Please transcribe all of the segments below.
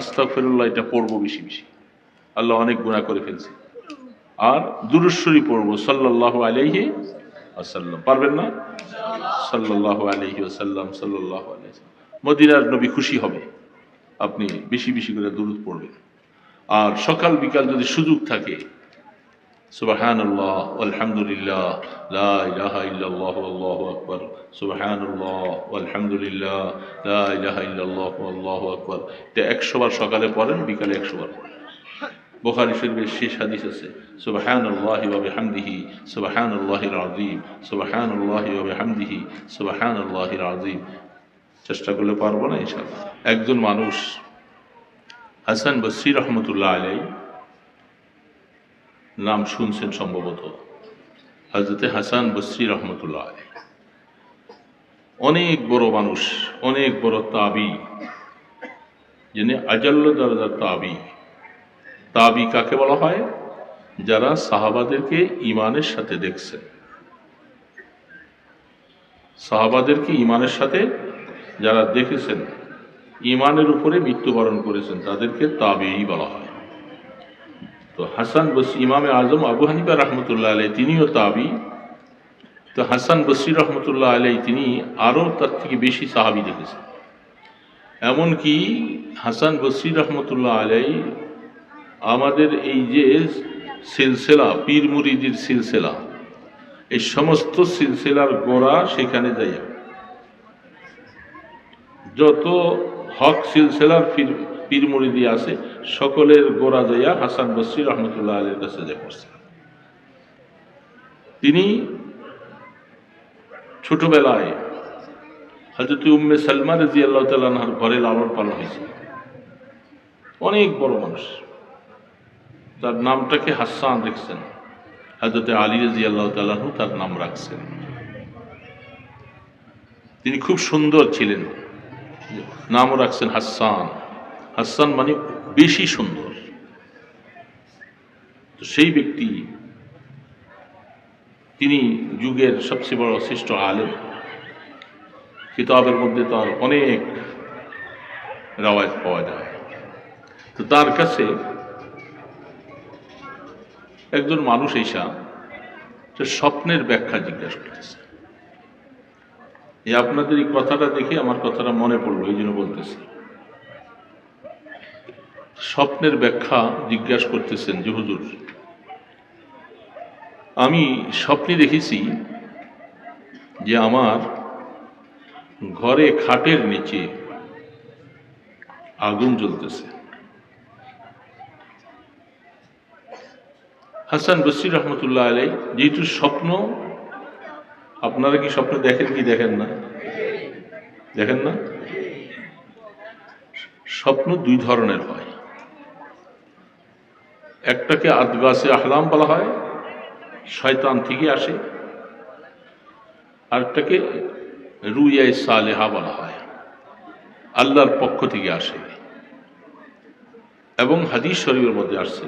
আস্তাগফিরুল্লাহ, এটা পড়ব বেশি বেশি। আল্লাহ অনেক গুণা করে ফেলছে। আর দুরুশ্বরী পড়ব সাল্লাহ আলহি আসাল্লাম পারবেন না? সাল্লাহ আলহি আসাল্লাম সাল্লাহ আলাইহি মদিনার নবী খুশি হবে, আপনি বেশি বেশি করে দূরত পড়বেন। আর সকাল বিকাল যদি সুযোগ থাকে سبحان الله والحمد لله لا إله إلا الله والله أكبر سبحان الله والحمد لله لا إله إلا الله والله أكبر এটা একশো বার সকালে পড়েন বিকালে একশো বার পড়েন বোখারি শরীফের শেষ হাদিস আছে সুবহান আল্লাহি ওয়া বিহামদিহি সুবহান আল্লাহিল আযীম সুবহান আল্লাহি ওয়া বিহামদিহি সুবহান আল্লাহিল আযীম চেষ্টা করলে পারবো না ইনশাআল্লাহ একজন মানুষ হাসান বসরি রহমতুল্লাহ আলাইহি নাম শুনছেন সম্ভবত। হজরতে হাসান বসরি রহমতুল্লাহ অনেক বড় মানুষ, অনেক বড় তাবি, যিনি আজাল্ল দরজার তাবি। তাবি কাকে বলা হয়? যারা সাহাবাদেরকে ইমানের সাথে দেখছেন সাহাবাদেরকে ইমানের সাথে যারা দেখেছেন ইমানের উপরে মৃত্যুবরণ করেছেন, তাদেরকে তাবেই বলা হয়। তো হাসান বস ইমামে আজম আবু হানিফা রহমতুল্লাহ আলাই তিনিও তাবি। তো হাসান বসরি রহমতুল্লাহ আলাই তিনি আরও তার থেকে বেশি সাহাবি দেখেছেন। এমনকি হাসান বসরি রহমতুল্লাহ আলাই আমাদের এই যে সিলসিলা, পীর মুরিদির সিলসিলা, এই সমস্ত সিলসিলার গোড়া সেখানে যাই যত হক সিলসিলার পীর পীর মুরিদি আছে, সকলের গোড়া যাইয়া হাসান বসরি রহমতুল্লাহ আলীর কাছে যা করছে তিনি ছোটবেলায় হজরত উম্মে সালমা রাজি আল্লাহ তালার ঘরে লালন পালন হয়েছে অনেক বড় মানুষ। তার নামটাকে হাসান দেখছেন হজরতে আলী রাজি আল্লাহ তালাহু তার নাম রাখছেন। তিনি খুব সুন্দর ছিলেন। নামও রাখছেন হাসান। হাসান মানে বেশি সুন্দর। তো সেই ব্যক্তি, তিনি যুগের সবচেয়ে বড় শ্রেষ্ঠ আলেম। কিতাবের মধ্যে তার অনেক রাওয়ায়ত পাওয়া যায়। তো তার কাছে একজন মানুষ এসা সে স্বপ্নের ব্যাখ্যা জিজ্ঞাসা করতেছে। এই আপনাদের এই কথাটা দেখে আমার কথাটা মনে পড়ল, এই জন্য বলতেছি। স্বপ্নের ব্যাখ্যা জিজ্ঞাসা করতেছেন যে, হুজুর, আমি স্বপ্নে দেখেছি যে আমার ঘরে খাটের নিচে আগুন জ্বলতেছে। হাসান বসির রহমতুল্লাহ আলাই যেহেতু স্বপ্ন, আপনারা কি স্বপ্ন দেখেন কি দেখেন না? দেখেন না? স্বপ্ন দুই ধরনের হয়। একটাকে আদগাসে আহলাম বলা হয়, শয়তান থেকে আসে। আরেকটাকে রুইয়াই সালেহা বলা হয়, আল্লাহর পক্ষ থেকে আসে। এবং হাদিস শরীফের মধ্যে আসছে,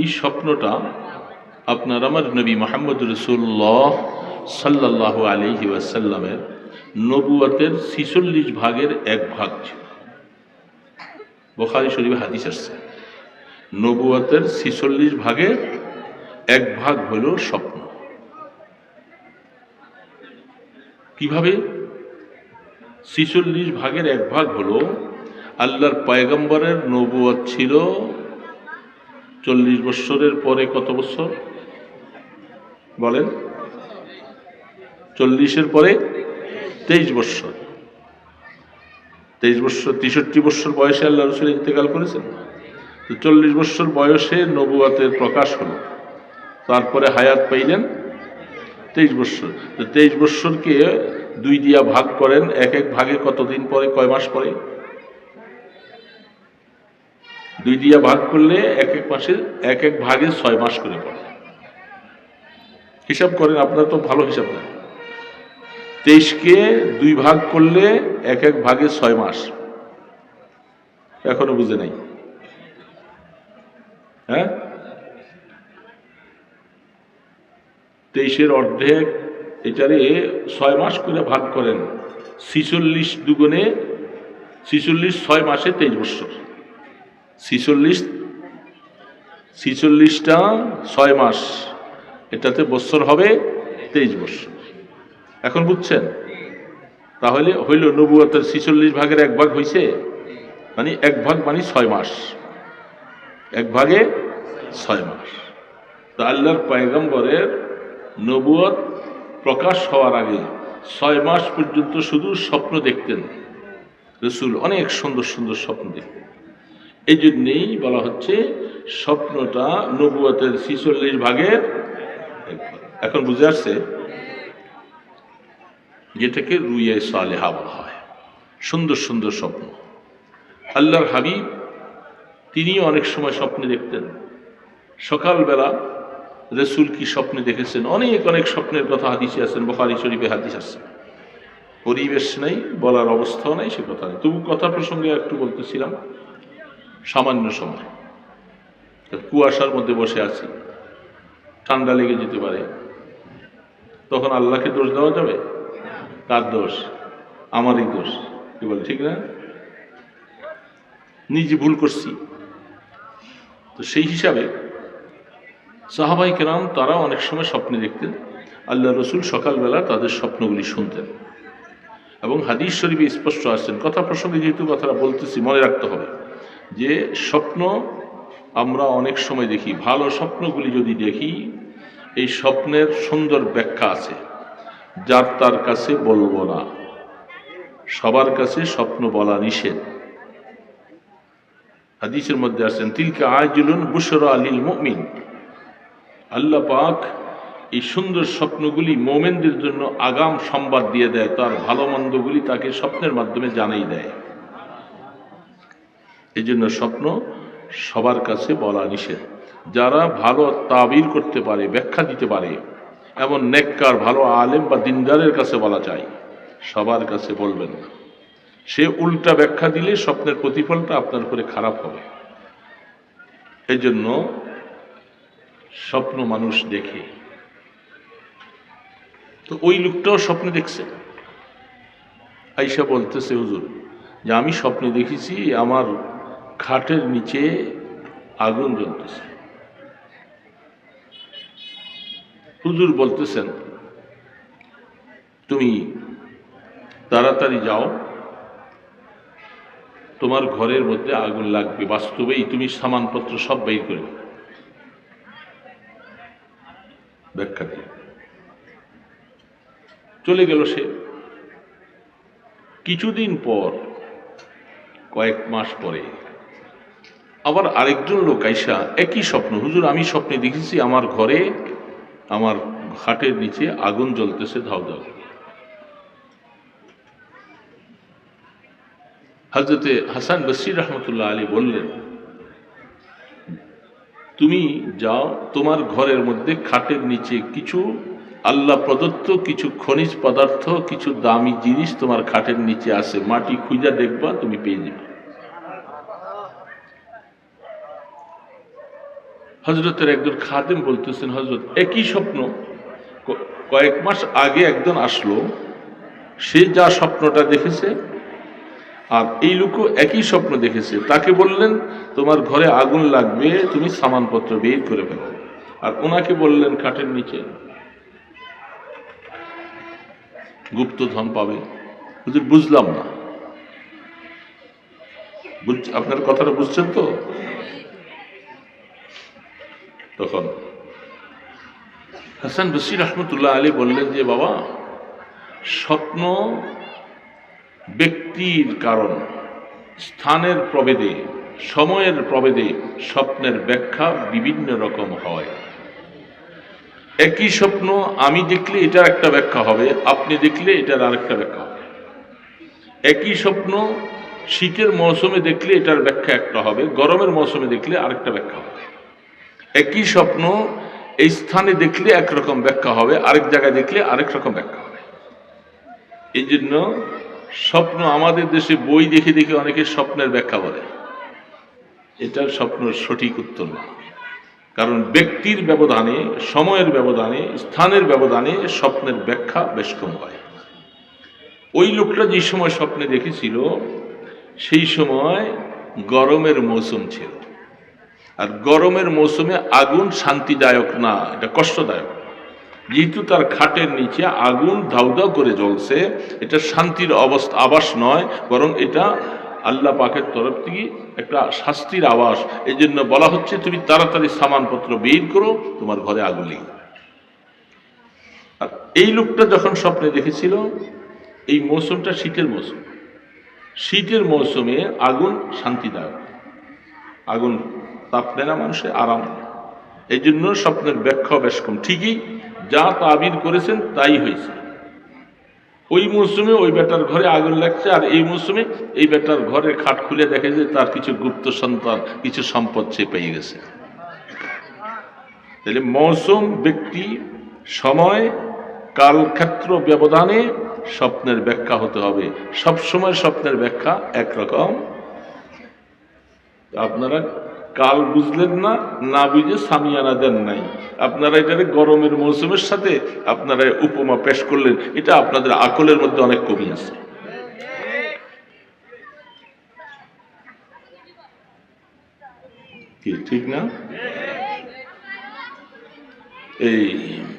এই স্বপ্নটা আপনার আমার নবী মোহাম্মদ রসুল্লাহ সাল্লাহ আলহি ওয়াসাল্লামের নবুয়াতের ছিচল্লিশ ভাগের এক ভাগ ছিল। বোখারি শরীফে হাদিস আসছে। নবুয়াতের ছিচল্লিশ ভাগের এক ভাগ হল স্বপ্ন। কীভাবে? ছিচল্লিশ ভাগের এক ভাগ হল, আল্লাহর পায়গম্বরের নবুয়াত ছিল চল্লিশ বৎসরের পরে কত বছর বলেন। চল্লিশের পরে তেইশ বৎসর। তেইশ বৎসর, তেষট্টি বৎসর বয়সে আল্লাহ রসুল ইন্তেকাল করেছেন? তো চল্লিশ বৎসর বয়সে নবুয়াতের প্রকাশ হলো। তারপরে হায়াত পাইলেন তেইশ বৎসর তো তেইশ বৎসরকে দুই দিয়া ভাগ করেন, এক এক ভাগে কতদিন পরে, কয় মাস পরে? দুই দিয়া ভাগ করলে এক এক মাসে, এক এক ভাগে ছয় মাস করে পড়ে। হিসাব করেন, আপনার তো ভালো হিসাব নেন তেইশকে দুই ভাগ করলে এক এক ভাগে ছয় মাস। এখনও বুঝে নাই। হ্যাঁ? তেইশের অর্ধেক, এটারে ছয় মাস করে ভাগ করেন। ছিচল্লিশ দুগুণে, ছিচল্লিশ ছয় মাসে তেইশ বছর ছিচল্লিশ, ছিচল্লিশটা ছয় মাস, এটাতে বছর হবে তেইশ বছর এখন বুঝছেন? তাহলে হইল নবুয়তের ছিচল্লিশ ভাগের এক ভাগ হয়েছে মানে এক ভাগ মানে ছয় মাস। এক ভাগে ছয় মাস। তা আল্লাহর পায়গম্বরের নবুয়ত প্রকাশ হওয়ার আগে ছয় মাস পর্যন্ত শুধু স্বপ্ন দেখতেন। রসুল অনেক সুন্দর সুন্দর স্বপ্ন দেখতেন। এই জন্যেই বলা হচ্ছে স্বপ্নটা নবুয়তের ছিচল্লিশ ভাগের এখন বুঝে আসছে? যেটাকে রুইয়ে সালেহা বলা হয়। সুন্দর সুন্দর স্বপ্ন। আল্লাহর হাবিব তিনি অনেক সময় স্বপ্নে দেখতেন। সকালবেলা রসুল কি স্বপ্নে দেখেছেন? অনেক অনেক স্বপ্নের কথা হাদিসে আছেন বখারি শরীফে হাদিস আছে। পরিবেশ নেই, বলার অবস্থাও নেই, সে কথা নেই। তবু কথা প্রসঙ্গে একটু বলতেছিলাম, সামান্য সময়। কুয়াশার মধ্যে বসে আছি। ঠান্ডা লেগে যেতে পারে। তখন আল্লাহকে দোষ দেওয়া যাবে? কার দোষ? আমারই দোষ। কি বলে, ঠিক না? নিজে ভুল করছি। তো সেই হিসাবে সাহাবাই কেরাম তারা অনেক সময় স্বপ্নে দেখতেন, আল্লাহ রসুল সকালবেলা তাদের স্বপ্নগুলি শুনতেন। এবং হাদিস শরীফে স্পষ্ট আসছেন, কথা প্রসঙ্গে যেহেতু কথাটা বলতেছি, মনে রাখতে হবে যে স্বপ্ন আমরা অনেক সময় দেখি, ভালো স্বপ্নগুলি যদি দেখি, এই স্বপ্নের সুন্দর ব্যাখ্যা আছে, যার তার কাছে বলব না। সবার কাছে স্বপ্ন বলা নিষেধ। হাদিসের মধ্যে আসছেন, তিলকে আজলুন বুসরা আলিল মুমিন। আল্লাহ পাক এই সুন্দর স্বপ্নগুলি মোমেনদের জন্য আগাম সংবাদ দিয়ে দেয়, তার ভালো মন্দগুলি তাকে স্বপ্নের মাধ্যমে জানাই দেয়। এই জন্য স্বপ্ন সবার কাছে বলা নিষেধ। যারা ভালো তাবির করতে পারে, ব্যাখ্যা দিতে পারে, এমন নেককার, ভালো আলেম বা দিনদারের কাছে বলা যায় সবার কাছে বলবেন না। সে উল্টা ব্যাখ্যা দিলে স্বপ্নের প্রতিফলটা আপনার উপরে খারাপ হবে। এই জন্য স্বপ্ন মানুষ দেখে। তো ওই লোকটাও স্বপ্নে দেখছে। আইসা বলতেছে, হুজুর, যে আমি স্বপ্নে দেখেছি, আমার খাটের নিচে আগুন জ্বলতেছে। হুজুর বলতেছেন, তুমি তাড়াতাড়ি যাও তোমার ঘরের মধ্যে আগুন লাগবে। বাস্তবেই তুমি সামানপত্র সব বের করে ব্যাখ্যা দিয়ে। চলে গেল সে। কিছুদিন পর, কয়েক মাস পরে, আবার আরেকজন লোক আইসা, একই স্বপ্ন, হুজুর, আমি স্বপ্নে দেখেছি, আমার ঘরে, আমার খাটের নিচে আগুন জ্বলতেছে ধাও ধাও। হজরতে হাসান বসির রহমতুল্লাহ আলী বললেন, তুমি যাও, তোমার ঘরের মধ্যে খাটের নিচে কিছু আল্লাহ প্রদত্ত, কিছু খনিজ পদার্থ, কিছু দামি জিনিস তোমার খাটের নিচে আছে, মাটি খুঁজা দেখবা, তুমি পেয়ে যাবে। হজরতের একজন খাদেম বলতেছেন হজরত একই স্বপ্ন কয়েক মাস আগে একজন আসলো, সে যা স্বপ্নটা দেখেছে আর এই লোকও একই স্বপ্ন দেখেছে। তাকে বললেন, তোমার ঘরে আগুন লাগবে, তুমি সামানপত্র বের করে ফেলো। আর ওনাকে বললেন, কাঠের নিচে। গুপ্তধন পাবে। হুজুর, বুঝলাম না। আপনার কথাটা বুঝছেন তো? তখন হাসান বসির রহমতুল্লাহ আলী বললেন যে, বাবা, স্বপ্ন ব্যক্তির কারণ, স্থানের প্রভেদে, সময়ের প্রভেদে স্বপ্নের ব্যাখ্যা বিভিন্ন রকম হয়। একই স্বপ্ন আমি দেখলে এটার একটা ব্যাখ্যা হবে, আপনি দেখলে এটার আরেকটা ব্যাখ্যা হবে। একই স্বপ্ন শীতের মৌসুমে দেখলে এটার ব্যাখ্যা একটা হবে, গরমের মৌসুমে দেখলে আরেকটা ব্যাখ্যা হবে। একই স্বপ্ন এই স্থানে দেখলে একরকম ব্যাখ্যা হবে, আরেক জায়গায় দেখলে আরেক রকম ব্যাখ্যা হবে। এই জন্য স্বপ্ন আমাদের দেশে বই দেখে দেখে অনেকে স্বপ্নের ব্যাখ্যা বলে। এটার স্বপ্ন সঠিক উত্তর না। কারণ ব্যক্তির ব্যবধানে, সময়ের ব্যবধানে, স্থানের ব্যবধানে স্বপ্নের ব্যাখ্যা বেশ কম হয়। ওই লোকটা যে সময় স্বপ্নে দেখেছিল, সেই সময় গরমের মৌসুম ছিল। আর গরমের মৌসুমে আগুন শান্তিদায়ক না, এটা কষ্টদায়ক। যেহেতু তার খাটের নিচে আগুন ধাউ ধাউ করে জ্বলছে, এটা শান্তির অবস্থা, আবাস নয়, বরং এটা আল্লাহ পাকের তরফ থেকে একটা শাস্তির আবাস এই জন্য বলা হচ্ছে, তুমি তাড়াতাড়ি সামানপত্র বের করো, তোমার ঘরে আগুন আর এই লোকটা যখন স্বপ্নে দেখেছিল, এই মৌসুমটা শীতের মৌসুম। শীতের মৌসুমে আগুন শান্তিদায়ক। আগুন তাপ নেয় না মানুষের আরাম। এই জন্য স্বপ্নের ব্যাখ্যা বেশ কম। ঠিকই যা তাবির করেছেন তাই হয়েছে। ওই মৌসুমে ওই বেটার ঘরে আগুন লাগছে, আর এই মৌসুমে এই বেটার ঘরে খাট খুলে দেখে যে তার কিছু গুপ্ত সন্তান, কিছু সম্পদ সে পেয়ে গেছে। তাহলে মৌসুম ব্যক্তি, সময়, কালক্ষেত্র ব্যবধানে স্বপ্নের ব্যাখ্যা হতে হবে। সব সময় স্বপ্নের ব্যাখ্যা একরকম। আপনারা কাল বুঝলেন না? না বুঝে সামিয়ানা দেন নাই। আপনারা এটাকে গরমের মৌসুমের সাথে আপনারা উপমা পেশ করলেন। এটা আপনাদের আকলের মধ্যে অনেক কমি আছে। ঠিক না? এই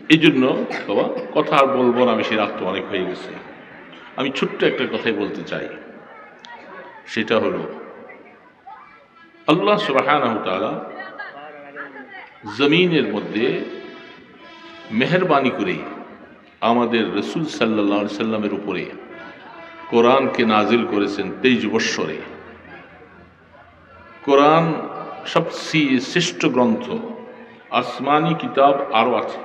এই জন্য বাবা, কথা আর বলব না বেশি রাত তো অনেক হয়ে গেছে। আমি ছোট্ট একটা কথাই বলতে চাই। সেটা হলো আল্লাহ সুবহানাহু তাআলা জমিনের মধ্যে মেহরবানি করে আমাদের রসুল সাল্লাহ সাল্লামের উপরে কোরআনকে নাজিল করেছেন তেইশ বৎসরে। কোরআন সবচেয়ে শ্রেষ্ঠ গ্রন্থ, আসমানি কিতাব আরও আছে।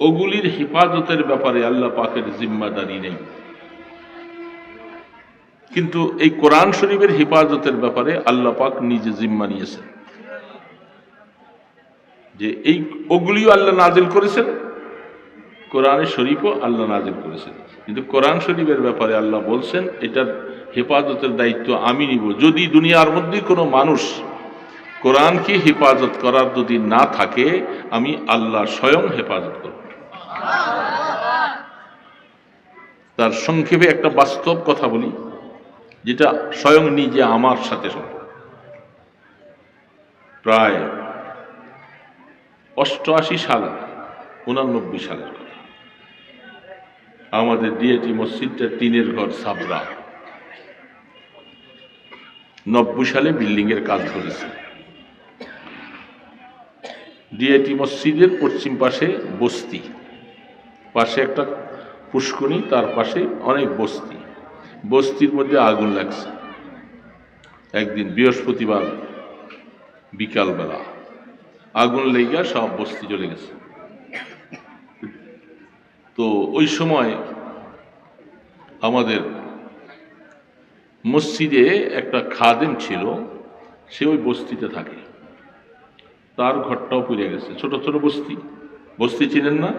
ওগুলির হেফাজতের ব্যাপারে আল্লাহ পাকের জিম্মাদারি নেই। কিন্তু এই কোরআন শরীফের হেফাজতের ব্যাপারে আল্লাহ পাক নিজে জিম্মা নিয়েছেন। যে এই ওগুলিও আল্লাহ নাজিল করেছেন, কোরআনের শরীফও আল্লাহ নাজিল করেছেন। কিন্তু কোরআন শরীফের ব্যাপারে আল্লাহ বলছেন, এটার হেফাজতের দায়িত্ব আমি নিব। যদি দুনিয়ার মধ্যে কোনো মানুষ কোরআনকে হেফাজত করার যদি না থাকে, আমি আল্লাহ স্বয়ং হেফাজত করব। তার সংক্ষেপে একটা বাস্তব কথা বলি। যেটা স্বয়ং নিজে আমার সাথে সম্পর্ক। প্রায় অষ্টআশি সাল, উনানব্বই সালের কথা। আমাদের ডিএটি মসজিদটা টিনের ঘর, সাবরা। নব্বই সালে বিল্ডিং এর কাজ ধরেছে। ডিএটি মসজিদের পশ্চিম পাশে বস্তি। পাশে একটা পুষ্কনি তার পাশে অনেক বস্তি। বস্তির মধ্যে আগুন লাগছে। একদিন বৃহস্পতিবার বিকালবেলা আগুন লেগা সব বস্তি চলে গেছে। তো ওই সময় আমাদের মসজিদে একটা খাদেম ছিল, সে ওই বস্তিতে থাকে। তার ঘরটাও পুড়ে গেছে। ছোট ছোট বস্তি। বস্তি চিনেন না?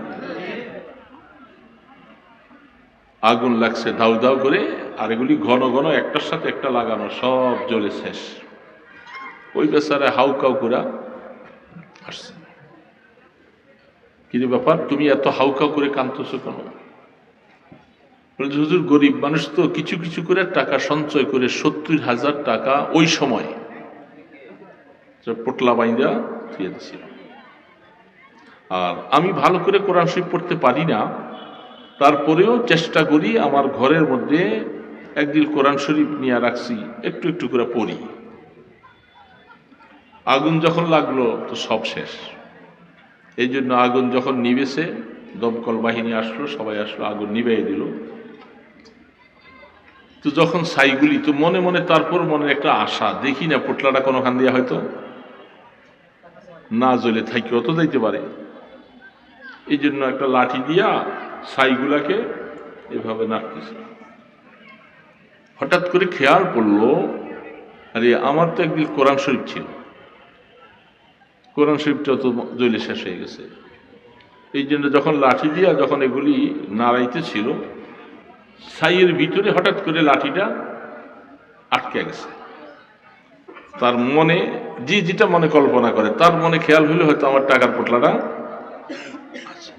আগুন লাগছে দাউ দাউ করে, আর এগুলি ঘন ঘন একটার সাথে একটা লাগানো, সব জ্বলে শেষ। ওই বেচারে হাউ কাউ করে আসছে। কিন্তু ব্যাপার, তুমি এত হাউকাউ করে কাঁদতেছো কেন? হুজুর, গরিব মানুষ তো কিছু কিছু করে টাকা সঞ্চয় করে সত্তর হাজার টাকা ওই সময় পোটলা বাইন্দা দিছিল। আর আমি ভালো করে কোরআন শরীফ পড়তে পারি না তারপরেও চেষ্টা করি আমার ঘরের মধ্যে একদিন কোরআন শরীফ নিয়ে রাখছি, একটু একটু করে পড়ি। আগুন যখন লাগল তো সব শেষ। এই জন্য আগুন যখন নিবেছে দমকল বাহিনী আসলো, সবাই আসলো, আগুন নিবাই দিল। তো যখন সাইগুলি তো মনে মনে তারপর মনে একটা আশা, দেখি না পোটলাটা কোনোখান দিয়ে হয়তো না জ্বলে থাকিও তো যাইতে পারে। এই জন্য একটা লাঠি দিয়া সাইগুলাকে এভাবে নাড়তেছে। হঠাৎ করে খেয়াল করল আরে আমার তো একদিন কোরআন শরীফ ছিল। কোরআন শরীফটা তো জ্বলে শেষ হয়ে গেছে। এই জন্য যখন লাঠি দিয়া যখন এগুলি নাড়াইতে ছিল ছাইয়ের ভিতরে হঠাৎ করে লাঠিটা আটকে গেছে। তার মনে যে যেটা মনে কল্পনা করে, তার মনে খেয়াল হইলে হয়তো আমার টাকার পোটলাটা আছে।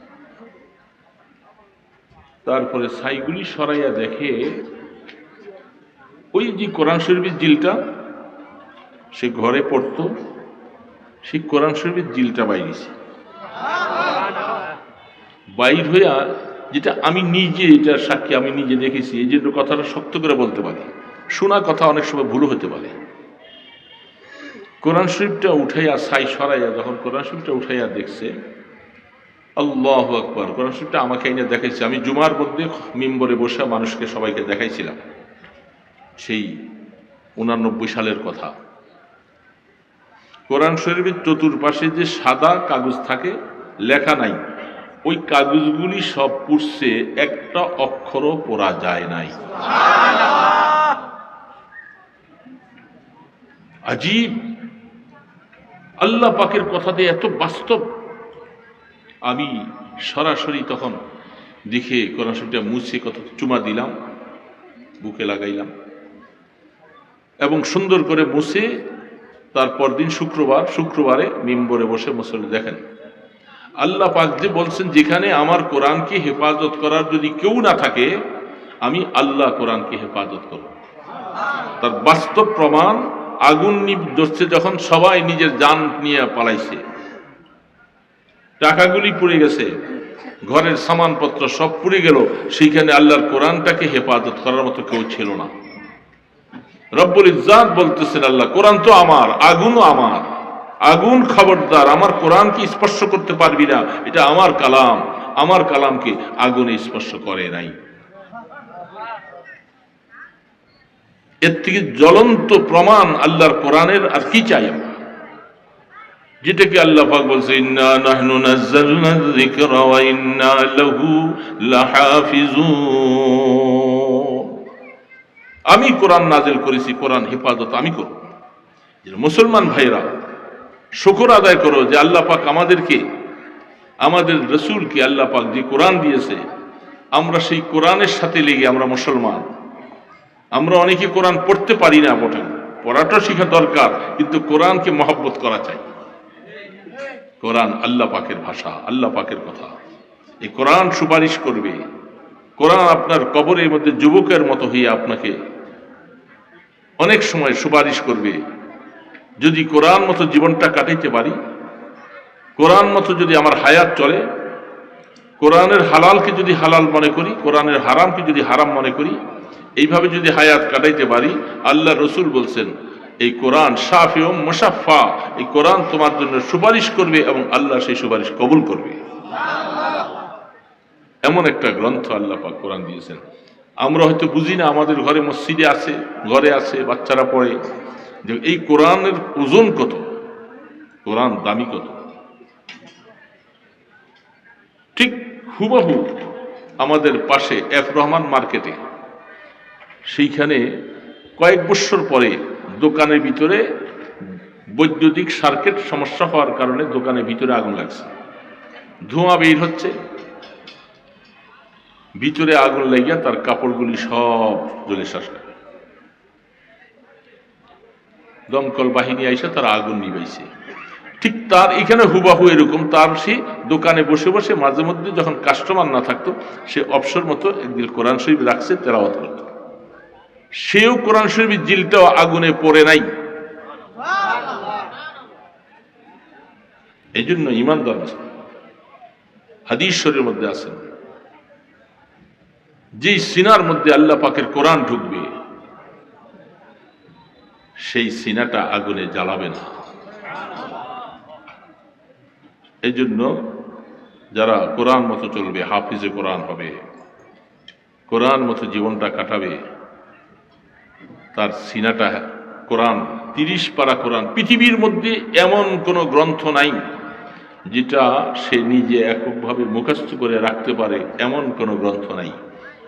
তারপরে ছাইগুলি সরাইয়া দেখে, ওই যে কোরআন শরীফের জিলটা, সে ঘরে পড়তো, সেই কোরআন শরীফের জিলটা বাইরেছে। বাইর হইয়া যেটা আমি নিজে, এটা সাক্ষী আমি নিজে দেখেছি, এই জন্য কথাটা শক্ত করে বলতে পারি। শোনা কথা অনেক সময় ভুল হতে পারে। কোরআন শরীফটা উঠাইয়া, সাই সরাইয়া, যখন কোরআন শরীফটা উঠাইয়া দেখছে আল্লাহ আকবর। কোরআন শরীফটা আমাকে এনে দেখাইছে। আমি জুমার মধ্যে মিম্বরে বসে মানুষকে সবাইকে দেখাইছিলাম। সেই উনানব্বই সালের কথা। কোরআন শরীফের চতুর্পাশে যে সাদা কাগজ থাকে, লেখা নাই। ওই কাগজগুলি সব পুড়ছে, একটা অক্ষরও পড়া যায় নাই। আজীব। আল্লাহ পাকের কথাতে এত বাস্তব। আমি সরাসরি তখন দেখে কোরআন মুছে কত চুমা দিলাম, বুকে লাগাইলাম। এবং সুন্দর করে মুছে তারপর দিন শুক্রবার, শুক্রবারে মিম্বরে বসে মুসল্লি দেখেন। আল্লাহ পাক যে বলছেন, যেখানে আমার কোরআনকে হেফাজত করার যদি কেউ না থাকে, আমি আল্লাহ কোরআনকে হেফাজত করব। তার বাস্তব প্রমাণ আগুন ধরছে যখন সবাই নিজের যান নিয়ে পালাইছে। টাকাগুলি পুড়ে গেছে। ঘরের সামানপত্র সব পুড়ে গেল। সেইখানে আল্লাহর কোরআনটাকে হেফাজত করার মতো কেউ ছিল না। রব্বুল ইজাত বলতেছেন আল্লাহ, কোরআন তো আমার, আগুনও আমার। আগুন খবরদার, আমার কোরআনকে স্পর্শ করতে পারবি না। এটা আমার কালাম। আমার কালামকে আগুনে স্পর্শ করে নাই। এর থেকে জ্বলন্ত প্রমাণ আল্লাহর কোরআনের আর কি চাই আমরা? যেটাকে আল্লাহ পাক বলছে, ইন্না নাহনু নাযালনা যিকরা ওয়া ইন্না লাহু লাহাফিজুন। আমি কোরআন নাজিল করেছি, কোরআন হেফাজত আমি করব। মুসলমান ভাইরা শুকর আদায় করো যে আল্লাহ পাক আমাদেরকে, আমাদের রসুলকে আল্লাহ পাক যে কোরআন দিয়েছে, আমরা সেই কোরআনের সাথে লেগে আমরা মুসলমান। আমরা অনেকে কোরআন পড়তে পারি না বটে পড়াটা শেখা দরকার, কিন্তু কোরআনকে মহব্বত করা চাই। কোরআন আল্লাহ পাকের ভাষা, আল্লাহ পাকের কথা। এই কোরআন সুপারিশ করবে। কোরআন আপনার কবরের মধ্যে যুবকের মতো হয়ে আপনাকে অনেক সময় সুপারিশ করবে। যদি কোরআন মতো জীবনটা কাটাইতে পারি, কোরআন মতো যদি আমার হায়াত চলে, কোরআনের হালালকে যদি হালাল মনে করি, কোরআনের হারামকে যদি হারাম মনে করি, এইভাবে যদি হায়াত কাটাইতে পারি, আল্লাহ রসুল বলছেন এই কোরআন সাফি ও মুসাফা এই কোরআন তোমার জন্য সুপারিশ করবে এবং আল্লাহ সেই সুপারিশ কবুল করবে। এমন একটা গ্রন্থ আল্লাহ পাক কোরআন দিয়েছেন। আমরা হয়তো বুঝি না, আমাদের ঘরে মসজিদে আছে, ঘরে আছে, বাচ্চারা পড়ে। যে এই কোরআনের ওজন কত? কোরআন দামি কত? ঠিক হুবাহু আমাদের পাশে এফ রহমান মার্কেটে, সেইখানে কয়েক বছর পরে দোকানের ভিতরে বৈদ্যুতিক সার্কিট সমস্যা হওয়ার কারণে দোকানের ভিতরে আগুন লাগছে। ধোঁয়া বের হচ্ছে। ভিতরে আগুন লাগিয়া তার কাপড়গুলি সব জ্বলে শেষ দমকল বাহিনী আইসা তার আগুন নিবাইছে ঠিক তার এখানে হুবাহু এরকম, তার সে দোকানে বসে বসে মাঝে মধ্যে যখন কাস্টমার না থাকতো, সে অবসর মতো একদিন কোরআন শরীফ রাখছে, তেলাওয়াত করত। সেও কোরআন শরীফের জিলটাও আগুনে পড়ে নাই। এই জন্য ইমানদার হাদিশ্বরের মধ্যে আছেন যে সিনার মধ্যে আল্লাহ পাকের কোরআন ঢুকবে, সেই সিনাটা আগুনে জ্বালাবে না। এই জন্য যারা কোরআন মতো চলবে, হাফিজে কোরআন হবে, কোরআন মতো জীবনটা কাটাবে তার সিনাটা কোরআন, তিরিশ পারা কোরআন, পৃথিবীর মধ্যে এমন কোনো গ্রন্থ নাই যেটা সে নিজে এককভাবে মুখস্থ করে রাখতে পারে, এমন কোনো গ্রন্থ নাই,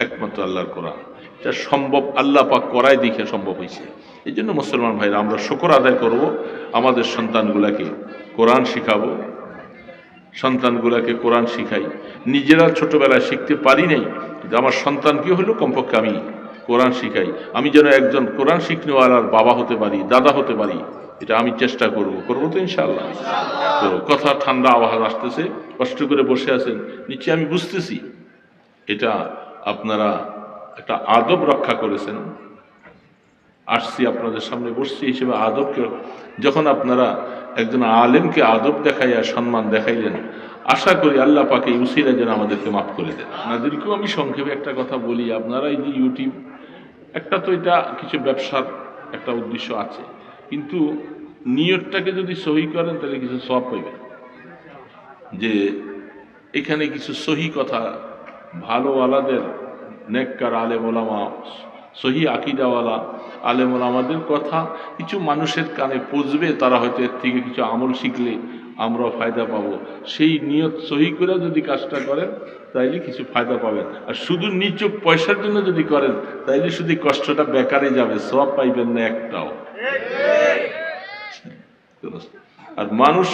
একমাত্র আল্লাহর কোরআন। এটা সম্ভব, আল্লাহ পাক করায় দেখে সম্ভব হয়েছে। এই জন্য মুসলমান ভাইরা, আমরা শকর আদায় করব, আমাদের সন্তানগুলাকে কোরআন শিখাবো, সন্তানগুলাকে কোরআন শিখাই। নিজেরা ছোটবেলায় শিখতে পারি নাই, কিন্তু আমার সন্তান কি হলো কমপক্ষে আমি কোরআন শিখাই। আমি যেন একজন কোরআন শিখনেওয়ালার বাবা হতে পারি, দাদা হতে পারি, এটা আমি চেষ্টা করব। করব তো ইনশাআল্লাহ। তো কথা ঠান্ডা আবহাওয়া আসতেছে, কষ্ট করে বসে আছেন নিচে আমি বুঝতেছি। এটা আপনারা একটা আদব রক্ষা করেছেন। আসছি আপনাদের সামনে, বসছি হিসেবে আদবকে, যখন আপনারা একজন আলেমকে আদব দেখাইয়া সম্মান দেখাইলেন, আশা করি আল্লাহ পাকে ইউসিরা যেন আমাদেরকে মাফ করে দেন। আপনাদেরকেও আমি সংক্ষেপে একটা কথা বলি, আপনারা এই যে ইউটিউব একটা তো এটা কিছু ব্যবসার একটা উদ্দেশ্য আছে। কিন্তু নিয়তটাকে যদি সহি করেন, তাহলে কিছু সব পাইবেন। যে এখানে কিছু সহি কথা ভালোওয়ালাদের নেককার আলেম ওলামা, সহি আকিদাওয়ালা আলেম ওলামাদের কথা কিছু মানুষের কানে পৌঁছবে, তারা হয়তো এর থেকে কিছু আমল শিখলে আমরাও ফায়দা পাবো। সেই নিয়ত সহি করে যদি কাজটা করেন, তাইলে কিছু ফায়দা পাবেন। আর শুধু নিচক পয়সার জন্য যদি করেন, তাইলে শুধু কষ্টটা বেকারে যাবে সব পাইবেন না একটাও। আর মানুষ,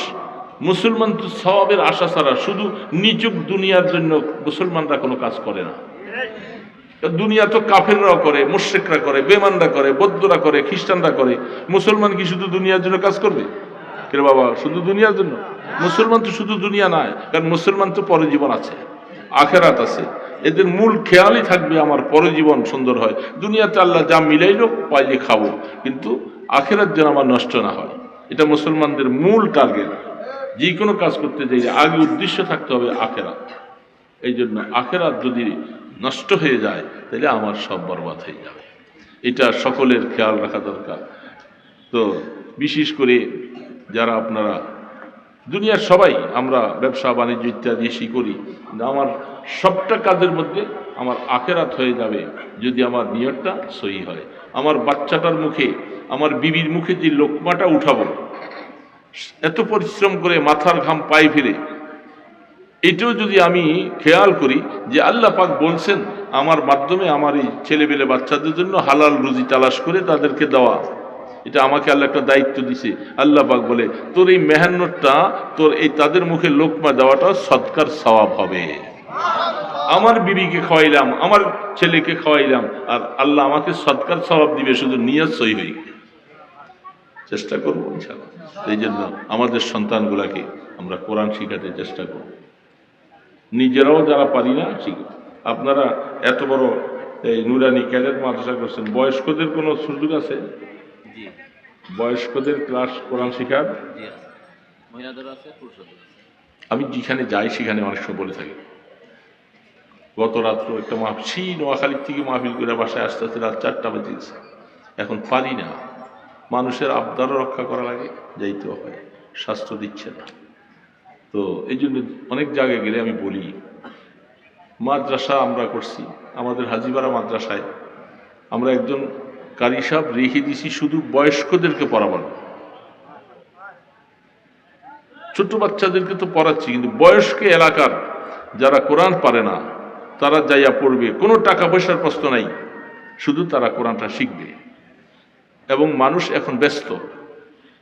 মুসলমান তো সবাবের আশা ছাড়া শুধু নিচুক দুনিয়ার জন্য মুসলমানরা কোনো কাজ করে না। দুনিয়া তো কাফেররাও করে, মুশ্রিকরা করে বেমানরা করে, বৌদ্ধরা করে, খ্রিস্টানরা করে। মুসলমান কি শুধু দুনিয়ার জন্য কাজ করবে? কে বাবা, শুধু দুনিয়ার জন্য? মুসলমান তো শুধু দুনিয়া নয় কারণ মুসলমান তো পরে জীবন আছে, আখেরাত আছে। এদের মূল খেয়ালই থাকবে আমার পরে জীবন সুন্দর হয়। দুনিয়াতে আল্লাহ যা মিলাইলো পাইলে খাব, কিন্তু আখেরাত যেন আমার নষ্ট না হয়। এটা মুসলমানদের মূল টার্গেট যে কোনো কাজ করতে যাই আগে উদ্দেশ্য থাকতে হবে আখেরাত। এই জন্য আখেরাত যদি নষ্ট হয়ে যায়, তাহলে আমার সব বরবাদ হয়ে যাবে। এটা সকলের খেয়াল রাখা দরকার। তো বিশেষ করে যারা আপনারা, দুনিয়ার সবাই আমরা ব্যবসা, বাণিজ্য ইত্যাদি এসি করি আমার সবটা কাজের মধ্যে আমার আখেরাত হয়ে যাবে যদি আমার নিয়তটা সহি হয়। আমার বাচ্চাটার মুখে, আমার বিবির মুখে যে লোকমাটা উঠাবো, এত পরিশ্রম করে মাথার ঘাম পায়ে ফিরে এটাও যদি আমি খেয়াল করি যে আল্লাহ পাক বলছেন, আমার মাধ্যমে আমার এই ছেলেবেলে বাচ্চাদের জন্য হালাল রুজি তালাশ করে তাদেরকে দেওয়া। এটা আমাকে আল্লাহ একটা দায়িত্ব দিছে। আল্লাহ পাক বলে, তোর এই মেহান্নটা তোর এই তাদের মুখে লোকমা দেওয়াটা সৎকার স্বভাব হবে। আমার বিবিকে খাওয়াইলাম, আমার ছেলেকে খাওয়াইলাম, আর আল্লাহ আমাকে সৎকার স্বভাব দিবে, শুধু নিয়ত সই হয়ে চেষ্টা করব এই জন্য আমাদের সন্তানগুলাকে আমরা কোরআন শিখাতে চেষ্টা করব। নিজেরাও যারা পারি না শিখব আপনারা এত বড় এই নুরানি ক্যাডেট মাদ্রাসা করছেন, বয়স্কদের কোনো সুযোগ আছে? বয়স্কদের ক্লাস কোরআন শিখার? আমি যেখানে যাই সেখানে অনেক সময় বলে থাকি। গত রাত্র একটা মাহফিল সেই নোয়াখালীর থেকে মাহফিল করে বাসায় আস্তে আস্তে রাত চারটা বেজে গেছে। এখন পারি না। মানুষের আবদারও রক্ষা করা লাগে যাইতেও হয় স্বাস্থ্য দিচ্ছে না। তো এই জন্য অনেক জায়গায় গেলে আমি বলি মাদ্রাসা আমরা করছি। আমাদের হাজিবাড়া মাদ্রাসায় আমরা একজন কারি সাহেব রেখে দিছি শুধু বয়স্কদেরকে পড়াবার। ছোট বাচ্চাদেরকে তো পড়াচ্ছি, কিন্তু বয়স্ক এলাকার যারা কোরআন পারে না, তারা যাইয়া পড়বে। কোনো টাকা পয়সার প্রশ্ন নাই, শুধু তারা কোরআনটা শিখবে। এবং মানুষ এখন ব্যস্ত।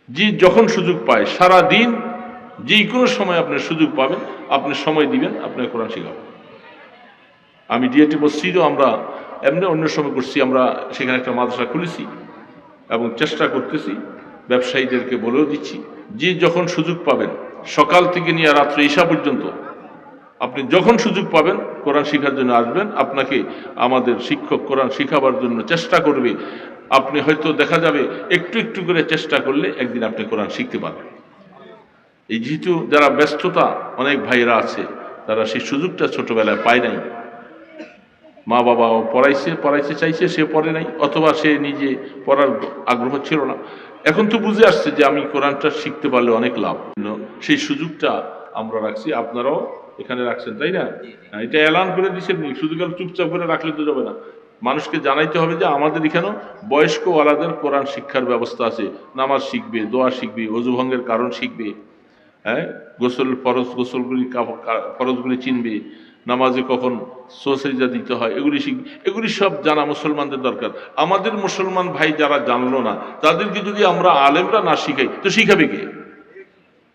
যে যখন সুযোগ পায় সারা দিন যে কোনো সময় আপনি সুযোগ পাবেন, আপনি সময় দিবেন, আপনি কোরআন শিখাবেন। আমি ডিএটি মসজিদও আমরা এমনি অন্য সময় করছি, আমরা সেখানে একটা মাদ্রাসা খুলেছি এবং চেষ্টা করতেছি, ব্যবসায়ীদেরকে বলেও দিচ্ছি, যে যখন সুযোগ পাবেন, সকাল থেকে নিয়ে রাত্রে ঈশা পর্যন্ত, আপনি যখন সুযোগ পাবেন, কোরআন শেখার জন্য আসবেন, আপনাকে আমাদের শিক্ষক কোরআন শেখাবার জন্য চেষ্টা করবে, আপনি হয়তো দেখা যাবে একটু একটু করে চেষ্টা করলে একদিন আপনি কোরআন শিখতে পারবেন। এই যেহেতু যারা ব্যস্ততা, অনেক ভাইয়েরা আছে, তারা সেই সুযোগটা ছোটবেলায় পায় নাই। মা বাবা পড়াইছে পড়াইছে চাইছে সে পড়ে নাই অথবা সে নিজে পড়ার আগ্রহ ছিল না। এখন তো বুঝে আসছে যে আমি কোরআনটা শিখতে পারলে অনেক লাভ। সেই সুযোগটা আমরা রাখছি আপনারাও এখানে রাখছেন তাই না? হ্যাঁ, এটা এলান করে দিচ্ছেন শুধু কেন চুপচাপ করে রাখলে তো যাবে না। মানুষকে জানাইতে হবে যে আমাদের এখানেও বয়স্ক ওয়ালাদের কোরআন শিক্ষার ব্যবস্থা আছে। নামাজ শিখবে দোয়া শিখবে অজু ভঙ্গের কারণ শিখবে হ্যাঁ? গোসল ফরজ গোসলগুলি ফরজগুলি চিনবে। নামাজে কখন সোসাইজা দিতে হয়, এগুলি এগুলি সব জানা মুসলমানদের দরকার। আমাদের মুসলমান ভাই যারা জানলো না, তাদেরকে যদি আমরা আলেমরা না শিখাই, তো শিখাবে কে?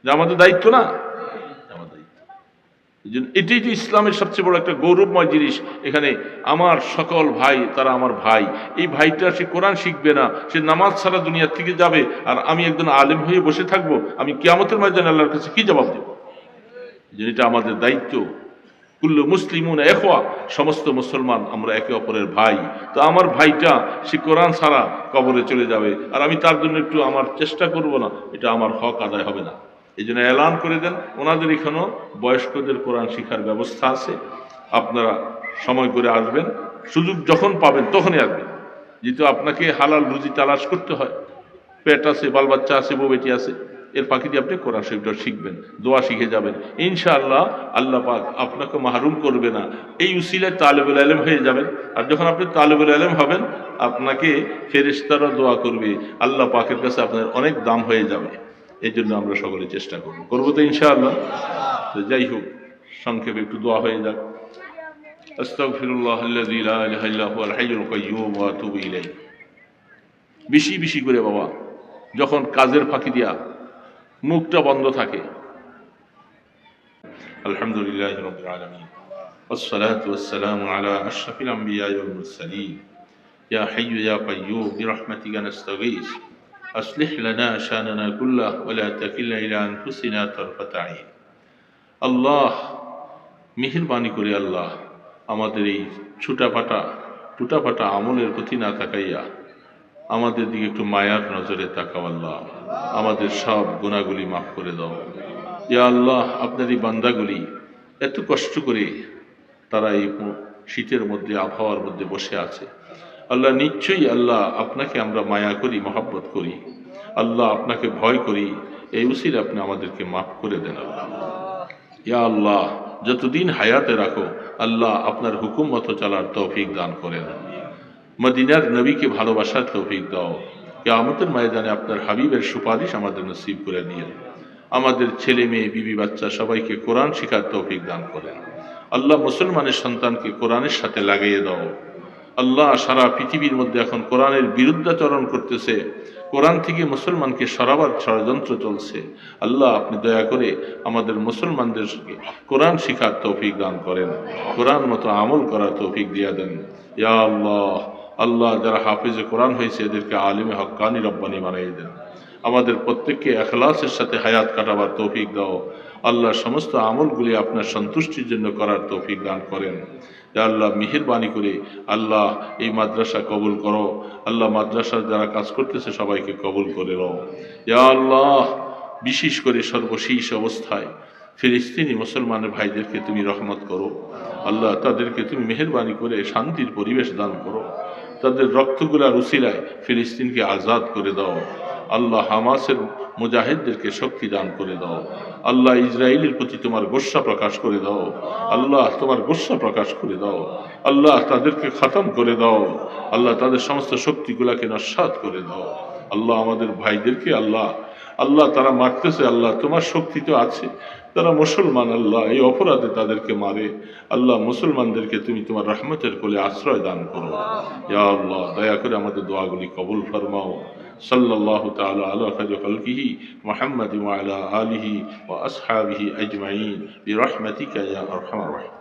যে আমাদের দায়িত্ব না? এটাই যে ইসলামের সবচেয়ে বড় একটা গৌরবময় জিনিস। এখানে আমার সকল ভাই, তারা আমার ভাই। এই ভাইটা সে কোরআন শিখবে না, সে নামাজ ছাড়া দুনিয়ার থেকে যাবে, আর আমি একজন আলেম হয়ে বসে থাকব, আমি কিয়ামতের ময়দানে আল্লাহর কাছে কি জবাব দেব? এটা আমাদের দায়িত্ব। কুল্লু মুসলিমুন এখোয়া সমস্ত মুসলমান, আমরা একে অপরের ভাই। তো আমার ভাইটা, সে কোরআন ছাড়া কবরে চলে যাবে। আর আমি তার জন্য একটু আমার চেষ্টা করব না, এটা আমার হক আদায় হবে না। এই জন্য এলান করে দেন। ওনাদের এখানেও বয়স্কদের কোরআন শিখার ব্যবস্থা আছে। আপনারা সময় করে আসবেন। সুযোগ যখন পাবেন, তখনই আসবেন। যেহেতু আপনাকে হালাল রুজি তালাশ করতে হয়। পেট আছে, বাল বাচ্চা আছে, বউ বেটি আছে। এর ফাঁকি দিয়ে আপনি কোরআন শরীফটা শিখবেন, দোয়া শিখে যাবেন। ইনশাআল্লাহ আল্লাহ পাক আপনাকে মাহরুম করবে না। এই উসিলায় তালেবুল আলম হয়ে যাবেন। আর যখন আপনি তালেবুল আলম হবেন, আপনাকে ফেরেশতারা দোয়া করবে। আল্লাহ পাকের কাছে আপনার অনেক দাম হয়ে যাবে। এই জন্য আমরা সকলে চেষ্টা করব। করব তো ইনশাআল্লাহ। তো যাই হোক, সংক্ষেপে একটু দোয়া হয়ে যাক। বেশি বেশি করে বাবা, যখন কাজের ফাঁকি দিয়া মুখটা বন্ধ থাকে আলহামদুলিল্লাহ রবিল আলমিন والصلاة والسلام على أشرف الأنبياء والمرسلين يا حي يا قيوم برحمتك نستغيث أصلح لنا شاننا كله ولا تكلنا إلى أنفسنا طرفة عين আল্লাহ মেহেরবানি করে আল্লাহ আমাদের এই ছুটাফাটা টুটাফাটা আমলের প্রতি না তাকাইয়া আমাদের দিকে একটু মায়ার নজরে তাকাও আল্লাহ। আমাদের সব গুণাগুলি মাফ করে দাও। ইয়া আল্লাহ আপনার এই বান্দাগুলি এত কষ্ট করে তারা এই শীতের মধ্যে, আবহাওয়ার মধ্যে বসে আছে। আল্লাহ, নিশ্চয়ই আল্লাহ আপনাকে আমরা মায়া করি, মহাব্বত করি। আল্লাহ আপনাকে ভয় করি। এই উসিল আপনি আমাদেরকে মাফ করে দেন আল্লাহ। ইয়া আল্লাহ, যতদিন হায়াতে রাখো, আল্লাহ আপনার হুকুম মতো চলার তৌফিক দান করেন। মদিনার নবীকে ভালোবাসার তৌফিক দাও। কেয়ামতের ময়দানে আপনার হাবিবের সুপারিশ আমাদের নসিব করে নিয়ে। আমাদের ছেলে মেয়ে, বিবি, বাচ্চা সবাইকে কোরআন শিখার তৌফিক দান করেন। আল্লাহ মুসলমানের সন্তানকে কোরআনের সাথে লাগিয়ে দাও। আল্লাহ সারা পৃথিবীর মধ্যে এখন কোরআনের বিরুদ্ধাচরণ করতেছে। কোরআন থেকে মুসলমানকে সরাবার ষড়যন্ত্র চলছে। আল্লাহ, আপনি দয়া করে আমাদের মুসলমানদেরকে কোরআন শিখার তৌফিক দান করেন। কোরআন মতো আমল করার তৌফিক দিয়া দেন। ইয়া আল্লাহ আল্লাহ যারা হাফিজে কোরআন হয়েছে, এদেরকে আলিমে হকানি রব্বানি বানিয়ে দেন। আমাদের প্রত্যেককে এখলাসের সাথে হায়াত কাটাবার তৌফিক দাও। আল্লাহ সমস্ত আমলগুলি আপনার সন্তুষ্টির জন্য করার তৌফিক দান করেন। আল্লাহ মেহেরবানি করে আল্লাহ এই মাদ্রাসা কবুল করো। আল্লাহ মাদ্রাসার যারা কাজ করতেছে, সবাইকে কবুল করে রও ইয়া আল্লাহ, বিশেষ করে সর্বশেষ অবস্থায় ফিলিস্তিনি মুসলমানের ভাইদেরকে তুমি রহমত করো। আল্লাহ তাদেরকে তুমি মেহেরবানি করে শান্তির পরিবেশ দান করো। তাদের রক্তগুলার উসিলায় ফিলিস্তিনকে আজাদ করে দাও। আল্লাহ হামাসের মুজাহিদদেরকে শক্তি দান করে দাও। আল্লাহ ইসরায়েলের প্রতি তোমার গোস্বা প্রকাশ করে দাও। আল্লাহ তোমার গোস্বা প্রকাশ করে দাও। আল্লাহ তাদেরকে খতম করে দাও। আল্লাহ তাদের সমস্ত শক্তিগুলাকে নস্বাত করে দাও। আল্লাহ আমাদের ভাইদেরকে আল্লাহ আল্লাহ তারা মারতেছে, আল্লাহ তোমার শক্তি তো আছে। তারা মুসলমান আল্লাহ, এই অপরাধে তাদেরকে মারে। আল্লাহ মুসলমানদেরকে তুমি তোমার রহমতের কোলে আশ্রয় দান করো। ইয়া আল্লাহ, দয়া করে আমাদের দোয়াগুলি কবুল ফরমাও। সাল্লাল্লাহু তাআলা আলা খায়রি খালকিহি মুহাম্মাদ ওয়া আলা আলিহি ওয়া আসহাবিহি আজমাইন। বিরহমাতিকা ইয়া আরহামার রাহিমিন